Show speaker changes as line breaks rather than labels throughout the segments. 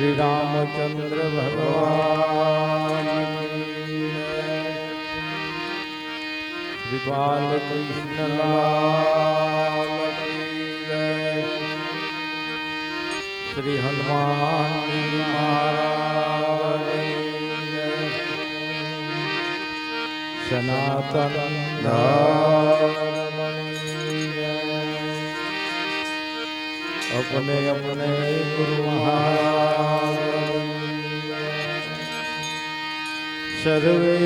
શ્રી રામચંદ્ર ભગવાન. શ્રી બાલકૃષ્ણ લાલ કી જય. શ્રી હનુમાન મહારાજ સનાતન ધર્મ. अपने अपने गुरु महाराज सर्वे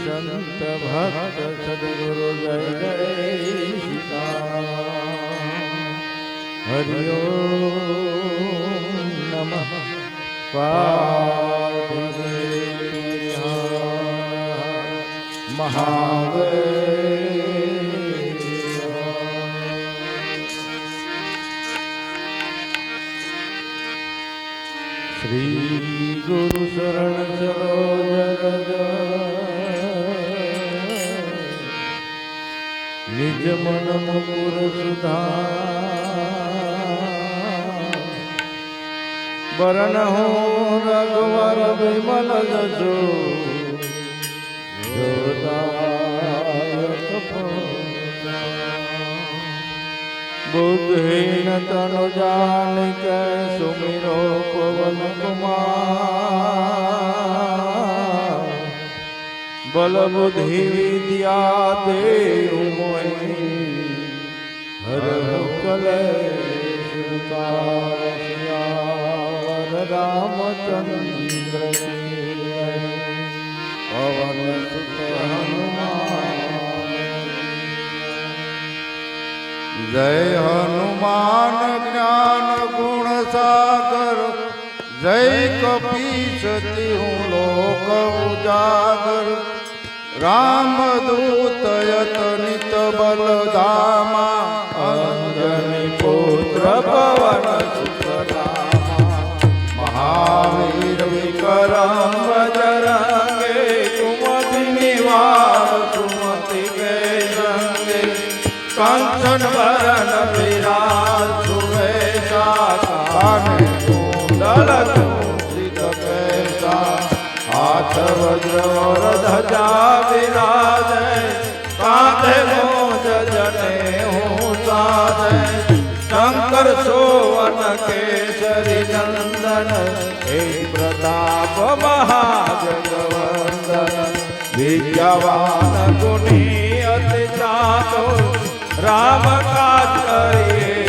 संत भक्त सदगुरु जय जय सीताराम हरि ओम नमः महादेव શ્રી ગુરુ શરણ સરોજ રજ નિજ મન મુર સુધા બરણ હો રઘુવર વિમલ જજો જોદાયક બુદ્ધિન તનુ જાનિક સુમિરો પવન કુમાર. બલ બુદ્ધિ વિદ્યા તે હર કલ રામચંદ્ર પવન સુખ
જય હનુમાન જ્ઞાન ગુણ સાગર, જય કપીશ હું લોક ઉજાગર. રામદૂત યત નિત બલધામા, અંજની કાને કુંડલ કુંસિત કેસા હાથ વજ્ર ધજા વિરાજે કાંધે મોજ જને હું સાજે શંકર સોવન કેસરી નંદન હે પ્રતાપ મહાજગવંદન વિદ્યાવાન ગુણી અતિ ચાતુર રામ કાજ કરીએ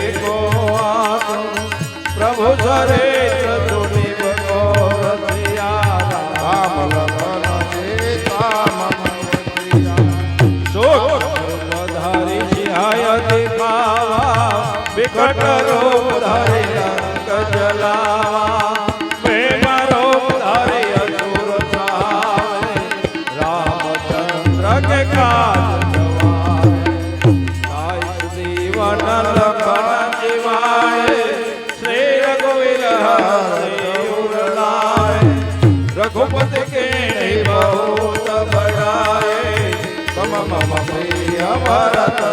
રૂપ ધારી રંગ જલાવા રઘુપત કે બહુત બડાય મમ મમ પ્રિય ભરત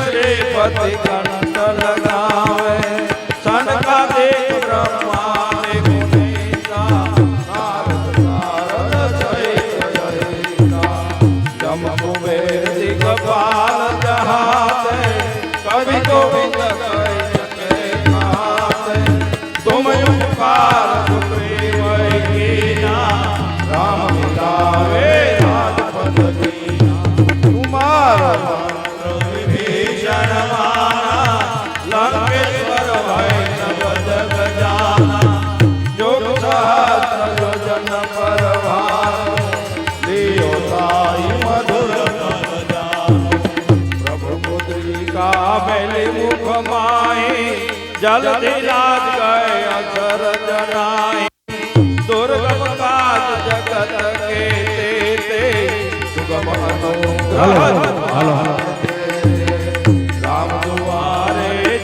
શ્રીપતિ ગણત લગ હાથ કવિ તો काबिल मुख माए जल दिलाज गए अक्षर जनाए। दुर्गम काज जगत के देते। सुगम हनुमान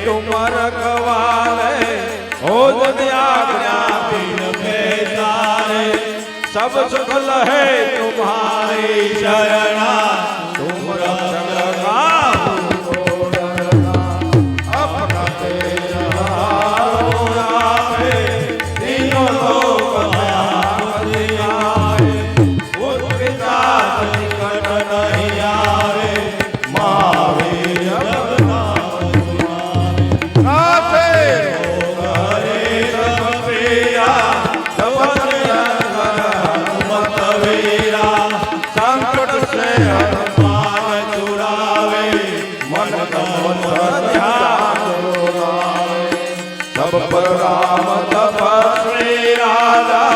तुम रखवाल सब सुख लहे तुम्हारे चरणा મન ધ્યાન સબ પર રામ તપ શ્રી રાધા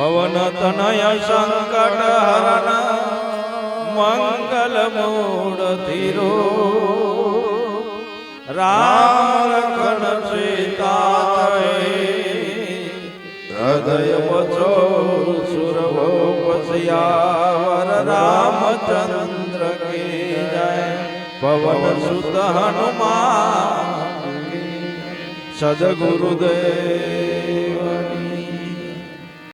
પવન તનય સંકટ હરણ, મંગલ મૂળ ધીરો. રામ રખણ સીતા હૃદય વચો સુરભો પસયાવર રામચંદ્ર કે જય. પવન સુત હનુમાન સદગુરુદેવ